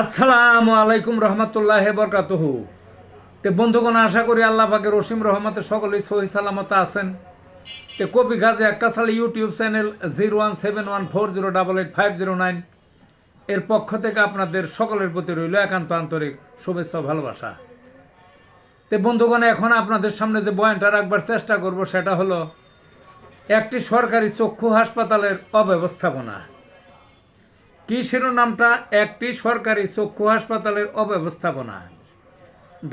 আসসালামু আলাইকুম রহমতুল্লাহ বরকাতহু। তে বন্ধুগণ, আশা করি আল্লাহ পাকের রসিম রহমতে সকলেই সহি সালামত আছেন। তে কবি গাজী আক্কাসাল YouTube channel zero one seven one four zero double eight five zero nine এর পক্ষ থেকে আপনাদের সকলের প্রতি রইল একান্ত আন্তরিক শুভেচ্ছা ভালোবাসা। তে বন্ধুগণ, এখন আপনাদের সামনে যে বয়ানটা রাখবার চেষ্টা করব সেটা হলো, একটি সরকারি চক্ষু হাসপাতালের অব্যবস্থাপনা। কি শিরোনামটা? একটি সরকারি চক্ষু হাসপাতালের অব্যবস্থাপনা।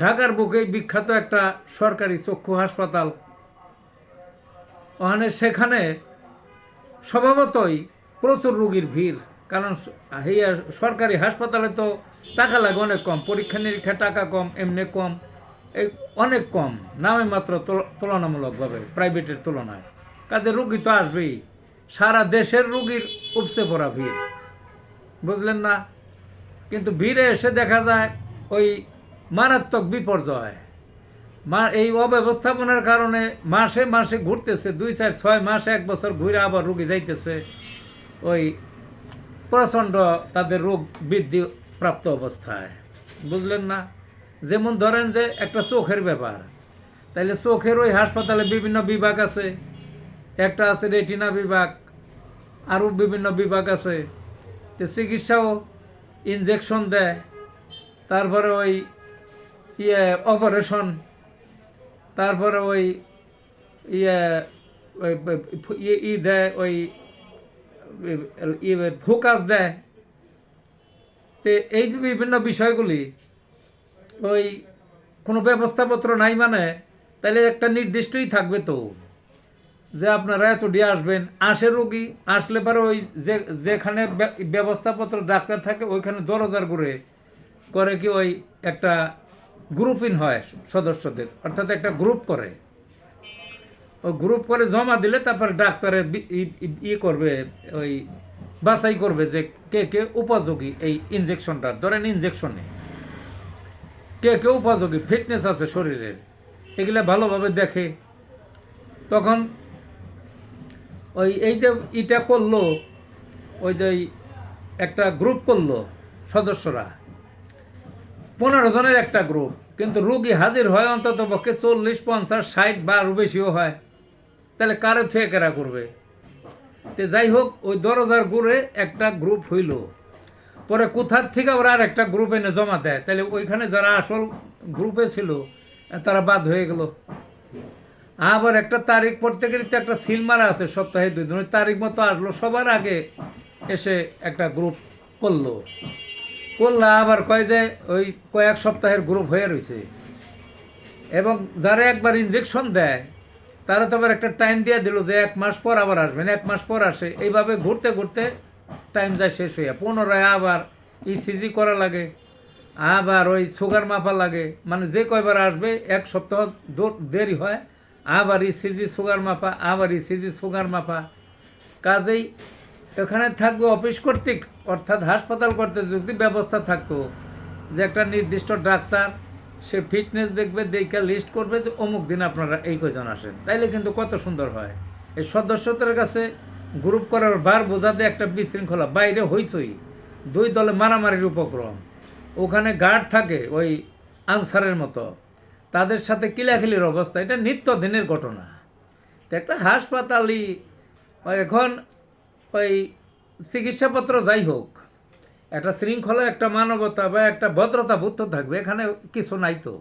ঢাকার বুকে বিখ্যাত একটা সরকারি চক্ষু হাসপাতাল। ওখানে সেখানে স্বভাবতই প্রচুর রোগীর ভিড়। কারণ হইয়া সরকারি হাসপাতালে তো টাকা লাগে অনেক কম, পরীক্ষা নিরীক্ষা টাকা কম, এমনি কম, এই অনেক কম। নামে মাত্র তুলনামূলকভাবে, প্রাইভেটের তুলনায়। কাজে রুগী তো আসবেই। সারা দেশের রুগীর উপসে পড়া ভিড়। বুঝলেন না? কিন্তু ভিড়ে এসে দেখা যায় ওই মারাত্মক বিপর্যয়। মা, এই অব্যবস্থাপনার কারণে মাসে মাসে ঘুরতেছে, দুই চার, ছয় মাসে এক বছর ঘুরে আবার রুগী যাইতেছে। ওই প্রচণ্ড তাদের রোগ বৃদ্ধি প্রাপ্ত অবস্থায়। বুঝলেন না? যেমন ধরেন যে একটা চোখের ব্যাপার। তাইলে চোখের ওই হাসপাতালে বিভিন্ন বিভাগ আছে। একটা আছে রেটিনা বিভাগ, আরও বিভিন্ন বিভাগ আছে। চিকিৎসাও ইনজেকশন দেয়, তারপরে ওই ইয়ে অপারেশন তারপরে ওই ইয়ে ওই ই- ই দেয়, ওই ইয়ে ফোকাস দেয়। তো এই যে বিভিন্ন বিষয়গুলি, ওই কোনো ব্যবস্থাপত্র নাই মানে তাহলে একটা নির্দিষ্টই থাকবে তো। যে আপনারা এত দিয়ে আসবেন, আসে রোগী, আসলে পরে ওই যে, যেখানে ব্যবস্থাপত্র ডাক্তার থাকে, ওইখানে দরজার করে করে কি ওই একটা গ্রুপিং হয় সদস্যদের, অর্থাৎ একটা গ্রুপ করে। ওই গ্রুপ করে জমা দিলে তারপরে ডাক্তারে ই- করবে, ওই বাছাই করবে যে কে কে উপযোগী এই ইনজেকশনটার ধরেন ইনজেকশনে কে কে উপযোগী? ফিটনেস আছে শরীরের। এগুলো ভালোভাবে দেখে। তখন ওই, এই যে ইটা করল, ওই যে একটা গ্রুপ করল সদস্যরা। পনেরো জনের একটা গ্রুপ কিন্তু রুগী হাজির হয় অন্তত পক্ষে চল্লিশ, পঞ্চাশ, ষাট বা বেশিও হয়। তাহলে কারে থুয়ে কেরা করবে? তো যাই হোক, ওই দরজার ঘুরে একটা গ্রুপ হইল। পরে কোথার থেকে আবার আর একটা গ্রুপ এনে জমা দেয়? তাহলে ওইখানে যারা আসল গ্রুপে ছিল, তারা বাদ হয়ে গেল। আবার একটা তারিখ প্রত্যেকেরই তো একটা সিল মারা আছে সপ্তাহে দুই দিন। তারিখ মতো আসলো, সবার আগে এসে একটা গ্রুপ করল। করলে, আবার কয় যে ওই কয়েক সপ্তাহের গ্রুপ হয়ে রয়েছে এবং যারা একবার ইনজেকশন দেয়, তারা তো আবার একটা টাইম দিয়ে দিল যে এক মাস পর আবার আসবেন, এক মাস পর আসে। এইভাবে ঘুরতে ঘুরতে টাইম যায় শেষ হইয়া, পুনরায় আবার ইসিজি করা লাগে, আবার ওই সুগার মাপা লাগে। মানে যে কয়বার আসবে, এক সপ্তাহ দেরি হয় আবার ইসিজি সুগার মাপা আবার ইসিজি সুগার মাপা। কাজেই এখানে থাকবে অফিস কর্তৃক, অর্থাৎ হাসপাতাল কর্তৃক যদি ব্যবস্থা থাকতো, যে একটা নির্দিষ্ট ডাক্তার, সে ফিটনেস দেখবে, দেখে লিস্ট করবে যে অমুক দিন আপনারা এই কজন আসেন। তাইলে কিন্তু কত সুন্দর হয়। এই সদস্যদের কাছে গ্রুপ করার বার বোঝাতে একটা বিশৃঙ্খলা। বাইরে হইছই দুই দলে মারামারির উপক্রম। ওখানে গার্ড থাকে ওই আনসারের মতো। তাদের সাথে কিলাখিলির অবস্থা, এটা নিত্যদিনের ঘটনা। তো একটা হাসপাতালই এখন ওই চিকিৎসাপত্র যাই হোক, একটা শৃঙ্খলা, একটা মানবতা বা একটা ভদ্রতা বুদ্ধ থাকবে, এখানে কিছু নাই তো।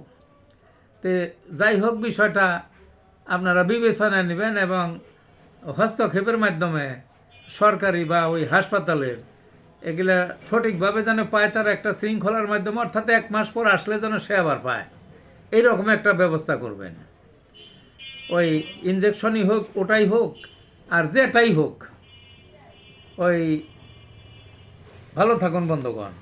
তে যাই হোক বিষয়টা আপনারা বিবেচনায় নেবেন এবং হস্তক্ষেপের মাধ্যমে সরকারি বা ওই হাসপাতালের এগুলা সঠিকভাবে যেন পায়, তার একটা শৃঙ্খলার মাধ্যমে, অর্থাৎ এক মাস পর আসলে যেন সে আবার পায়। এইরকম একটা ব্যবস্থা করবেন। ওই ইঞ্জেকশনই হোক, ওটাই হোক, আর যেটাই হোক, ওই ভালো থাকুন বন্ধুগণ।